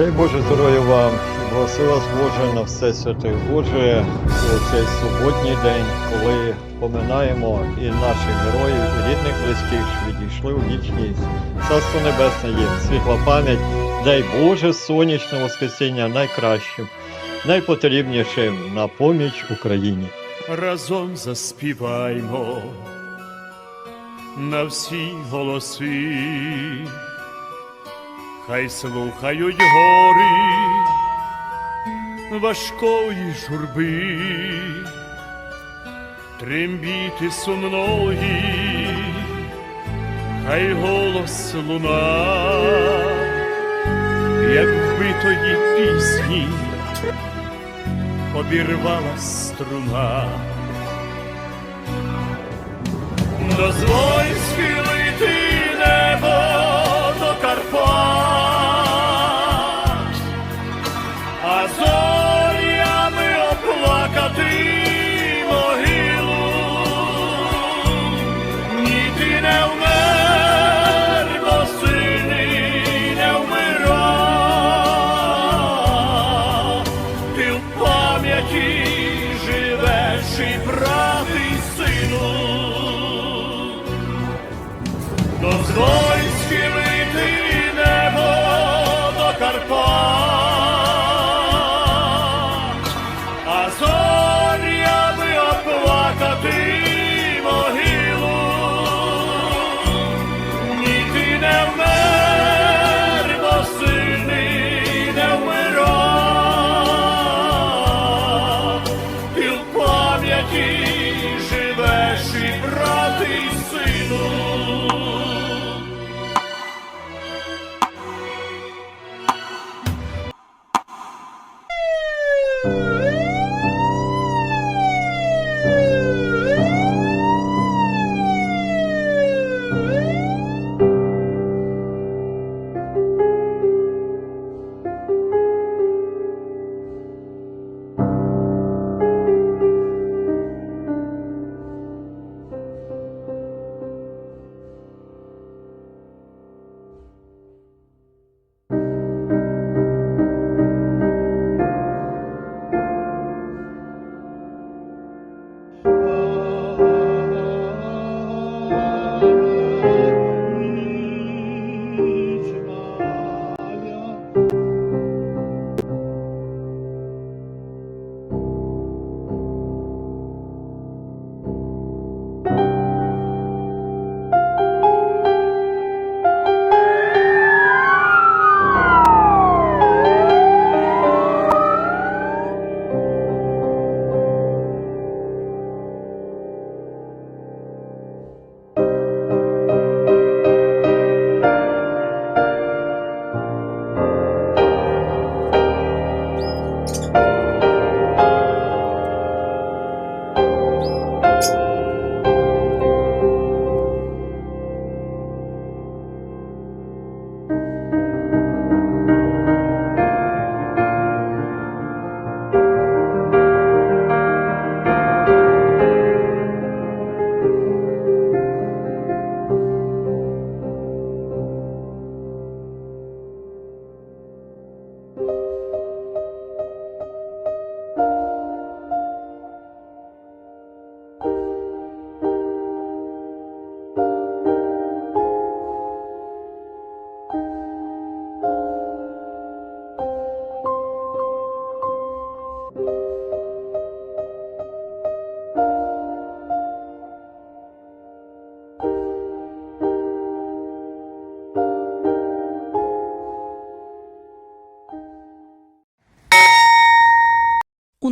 Дай Боже здоров'я вам, благослови вас Боже на все святе Боже у цей суботній день, коли поминаємо і наших героїв, і рідних близьких, що відійшли у вічність. Царство Небесне є, світла пам'ять, дай Боже сонячне воскресіння найкращим, найпотрібнішим на поміч Україні. разом заспіваймо на всі голоси, хай слухають гори важкої журби, трембіти сумної, хай голос луна, як вбитої пісні обірвала струна. Дозволь схилити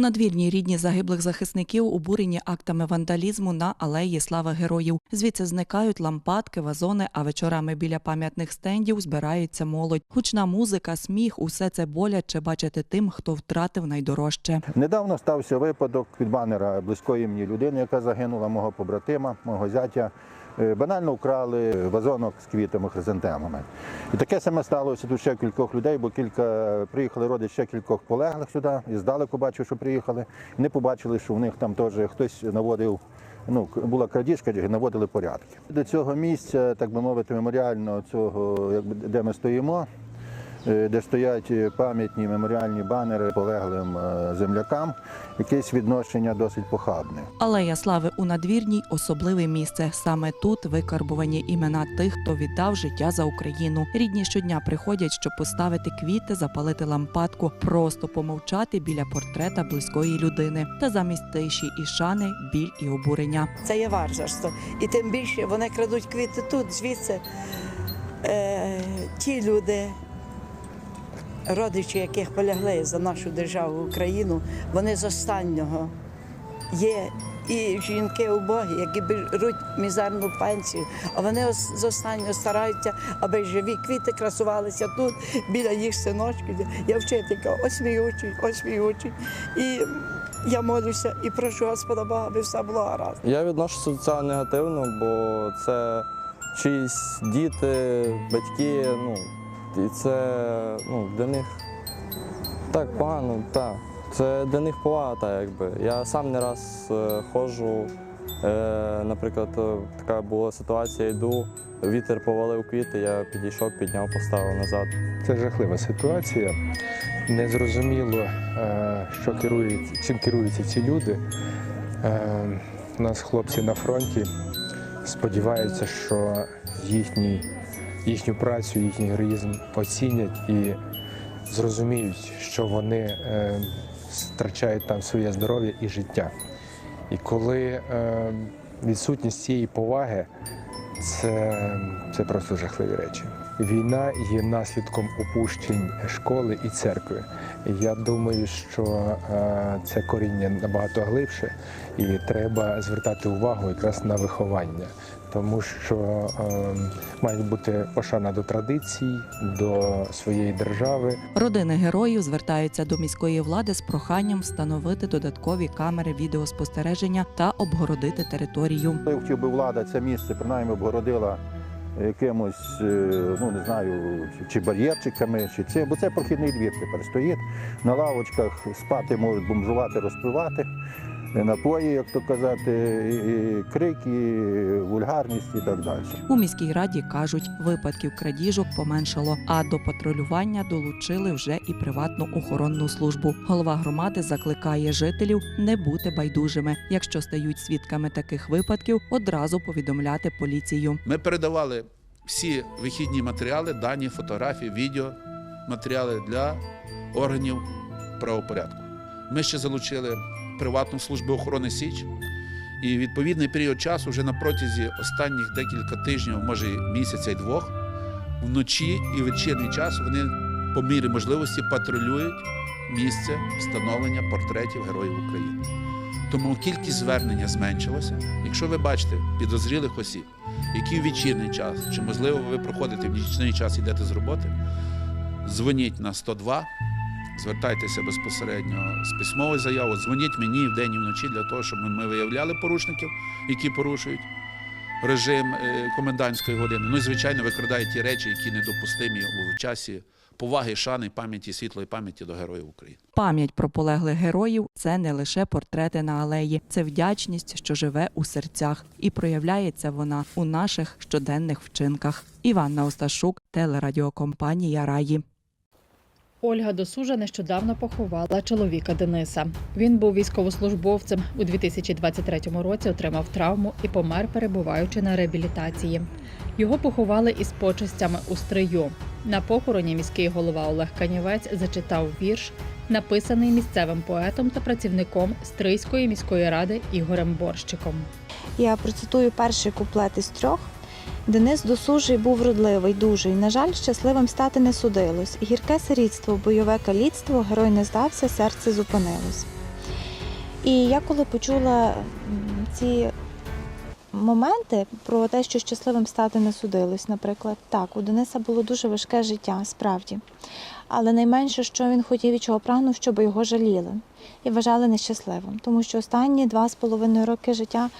У надвірній рідні загиблих захисників обурені актами вандалізму на алеї Слави Героїв. Звідси зникають лампадки, вазони, а вечорами біля пам'ятних стендів збирається молодь. Гучна музика, сміх усе це боляче бачити тим, хто втратив найдорожче. Недавно стався випадок від банера близької мені людини, яка загинула, мого побратима, мого зятя. Е, Банально вкрали вазонок з квітами хризантемами. І таке саме сталося тут ще кількох людей, бо кілька приїхали родичі ще кількох полеглих сюди, і здалеку бачив, що приїхали. І не побачили, що в них там теж хтось наводив. Ну, була крадіжка, наводили порядки. До цього місця, так би мовити, меморіального цього, якби де ми стоїмо. Е, де стоять пам'ятні меморіальні банери полеглим е, землякам, якесь відношення досить похабне. Алея слави у надвірній особливе місце. Саме тут викарбувані імена тих, хто віддав життя за Україну. Рідні щодня приходять, щоб поставити квіти, запалити лампадку, просто помовчати біля портрета близької людини. Та замість тиші і шани біль і обурення. Це є варварство. І тим більше вони крадуть квіти тут, звідси. Е, ті люди, родичі, яких полягли за нашу державу Україну, вони з останнього є. І жінки убогі, які беруть мізерну пенсію, а вони з останнього стараються, аби живі квіти красувалися тут, біля їх синочків. Я вчителька, ось мій учень, ось мій учень. І я молюся і прошу Господа Бога, аби все було гаразд. Я відношуся до цього негативно, бо це чиїсь діти, батьки, ну, і це ну, для них так погано, так. Це для них повага, якби. Я сам не раз е, ходжу, е, наприклад, е, така була ситуація, йду, вітер повалив квіти, я підійшов, підняв, поставив назад. Це жахлива ситуація. Незрозуміло, е, що керують, чим керуються ці люди. Е, У нас хлопці на фронті сподіваються, що їхній, їхню працю, їхній героїзм оцінять і зрозуміють, що вони е, втрачають там своє здоров'я і життя. І коли е, відсутність цієї поваги, це, це просто жахливі речі. Війна є наслідком опущень школи і церкви. Я думаю, що е, це коріння набагато глибше, і треба звертати увагу якраз на виховання, тому що е, має бути пошана до традицій, до своєї держави, Родини героїв звертаються до міської влади з проханням встановити додаткові камери відеоспостереження та обгородити територію. Я хотів би влада це місце принаймні обгородила якимось, е, ну не знаю, чи бар'єрчиками, чи це, бо це прохідний двір тепер стоїть. На лавочках спати можуть бомжувати, розпивати. Е, Напої, як то казати, і- і крики, і вульгарність і так далі. У міській раді кажуть, випадків крадіжок поменшало, а до патрулювання долучили вже і приватну охоронну службу. Голова громади закликає жителів не бути байдужими. Якщо стають свідками таких випадків, одразу повідомляти поліцію. Ми передавали всі вихідні матеріали, дані, фотографії, відео, матеріали для органів правопорядку. Ми ще залучили приватну службу охорони Січ. І відповідний період часу, вже на протязі останніх декілька тижнів, може місяця й двох, вночі і вечірній час вони по мірі можливості патрулюють місце встановлення портретів Героїв України. Тому кількість звернення зменшилася. Якщо ви бачите підозрілих осіб, які в вечірній час, чи можливо ви проходите в нічний час і йдете з роботи, дзвоніть на 102, звертайтеся безпосередньо з письмовою заявою, дзвоніть мені вдень і вночі для того, щоб ми виявляли порушників, які порушують режим е, комендантської години. Ну і звичайно викрадають ті речі, які недопустимі у часі поваги, шани, пам'яті, світлої пам'яті до героїв України. Пам'ять про полеглих героїв це не лише портрети на алеї, це вдячність, що живе у серцях, і проявляється вона у наших щоденних вчинках. Іванна Осташук, телерадіокомпанія Раї. Ольга Досужа нещодавно поховала чоловіка Дениса. Він був військовослужбовцем у 2023 році, отримав травму і помер, перебуваючи на реабілітації. Його поховали із почестями у стрию. На похороні міський голова Олег Канівець зачитав вірш, написаний місцевим поетом та працівником Стрийської міської ради Ігорем Борщиком. Я процитую перший куплет із трьох. Денис досужий був вродливий, дужий. На жаль, щасливим стати не судилось. Гірке сирітство, бойове каліцтво, герой не здався, серце зупинилось. І я коли почула ці моменти про те, що щасливим стати не судилось, наприклад, так, у Дениса було дуже важке життя, справді. Але найменше, що він хотів і чого прагнув, щоб його жаліли і вважали нещасливим. Тому що останні два з половиною роки життя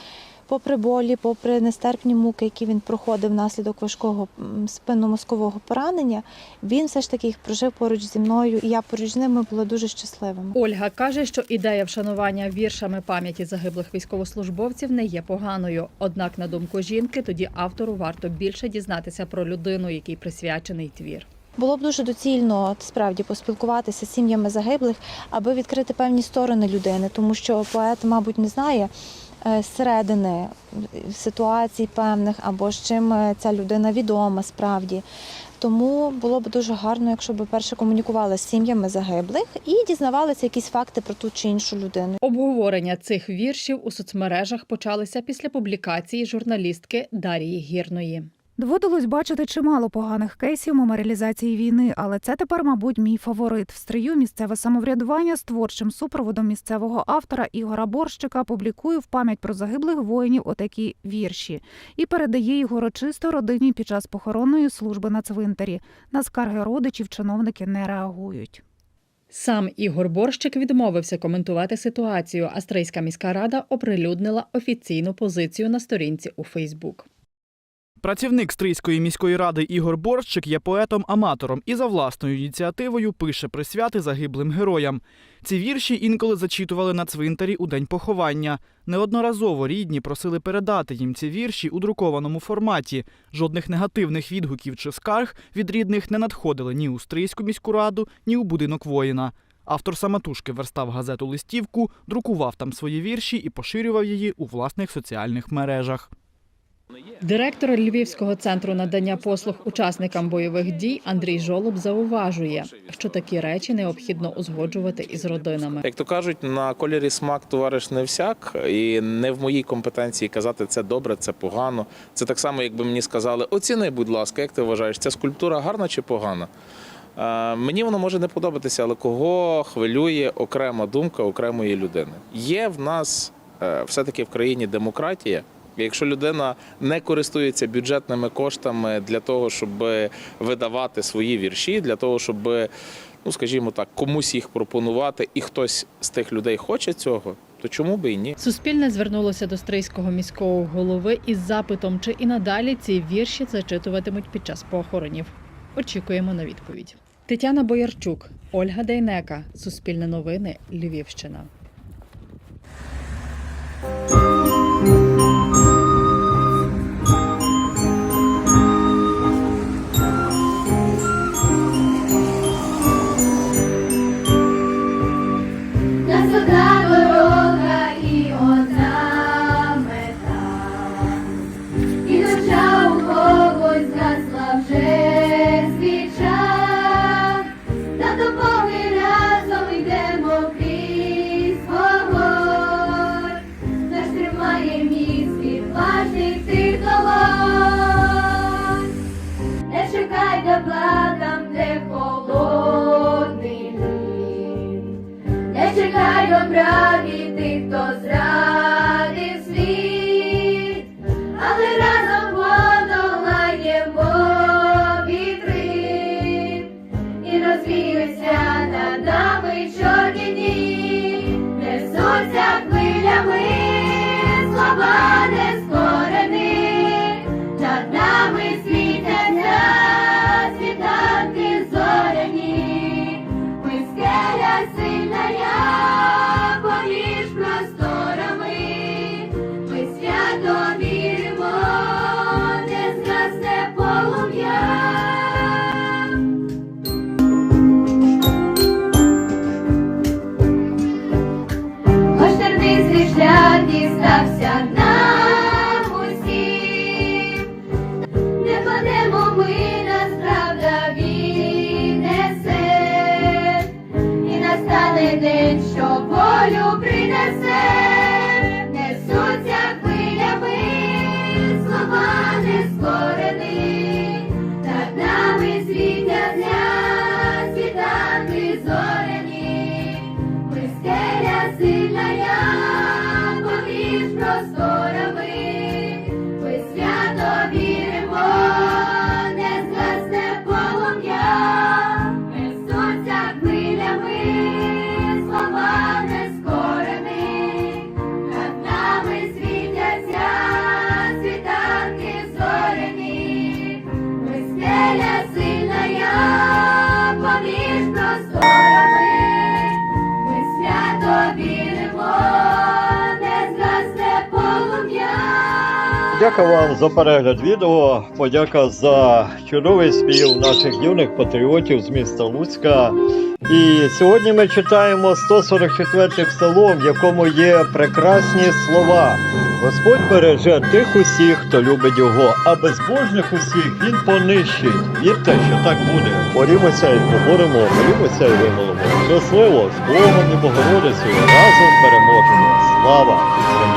попри болі, попри нестерпні муки, які він проходив внаслідок важкого спинномозкового поранення, він все ж таки їх прожив поруч зі мною, і я поруч з ними була дуже щасливим. Ольга каже, що ідея вшанування віршами пам'яті загиблих військовослужбовців не є поганою. Однак, на думку жінки, тоді автору варто більше дізнатися про людину, якій присвячений твір. було б дуже доцільно справді поспілкуватися з сім'ями загиблих, аби відкрити певні сторони людини, тому що поет, мабуть, не знає зсередини е, ситуацій певних або з чим е, ця людина відома справді. Тому було б дуже гарно, якщо б перше комунікували з сім'ями загиблих і дізнавалися якісь факти про ту чи іншу людину. Обговорення цих віршів у соцмережах почалися після публікації журналістки Дарії Гірної. Доводилось бачити чимало поганих кейсів меморіалізації війни, але це тепер, мабуть, мій фаворит. В стрию місцеве самоврядування з творчим супроводом місцевого автора Ігора Борщика публікує в пам'ять про загиблих воїнів отакі вірші і передає їх урочисто родині під час похоронної служби на цвинтарі. На скарги родичів чиновники не реагують. Сам Ігор Борщик відмовився коментувати ситуацію, а Стрийська міська рада оприлюднила офіційну позицію на сторінці у Фейсбук. Працівник Стрийської міської ради Ігор Борщик є поетом-аматором і за власною ініціативою пише присвяти загиблим героям. Ці вірші інколи зачитували на цвинтарі у день поховання. Неодноразово рідні просили передати їм ці вірші у друкованому форматі. Жодних негативних відгуків чи скарг від рідних не надходили ні у Стрийську міську раду, ні у будинок воїна. Автор самотужки верстав газету листівку, друкував там свої вірші і поширював її у власних соціальних мережах. Директор Львівського центру надання послуг учасникам бойових дій Андрій Жолоб зауважує, що такі речі необхідно узгоджувати із родинами. Як то кажуть, на кольорі смак товариш не всяк, і не в моїй компетенції казати це добре, це погано. Це так само, якби мені сказали, оціни, будь ласка, як ти вважаєш, ця скульптура гарна чи погана? Е, Мені воно може не подобатися, але кого хвилює окрема думка окремої людини? Є в нас е, все-таки в країні демократія. Якщо людина не користується бюджетними коштами для того, щоб видавати свої вірші, для того, щоб, ну скажімо так, комусь їх пропонувати, і хтось з тих людей хоче цього, то чому би і ні? Суспільне звернулося до Стрийського міського голови із запитом, чи і надалі ці вірші зачитуватимуть під час похоронів. Очікуємо на відповідь. Тетяна Боярчук, Ольга Дейнека, Суспільне новини, Львівщина. Подяка вам за перегляд відео. Подяка за чудовий спів наших юних патріотів з міста Луцька. І сьогодні ми читаємо 144 псалом, в якому є прекрасні слова. Господь береже тих усіх, хто любить його, а безбожних усіх він понищить. Вірте, що так буде. Борімося і поборемо, молімося і вимолимо. Щасливо з Богом і Богородицею разом переможемо. Слава!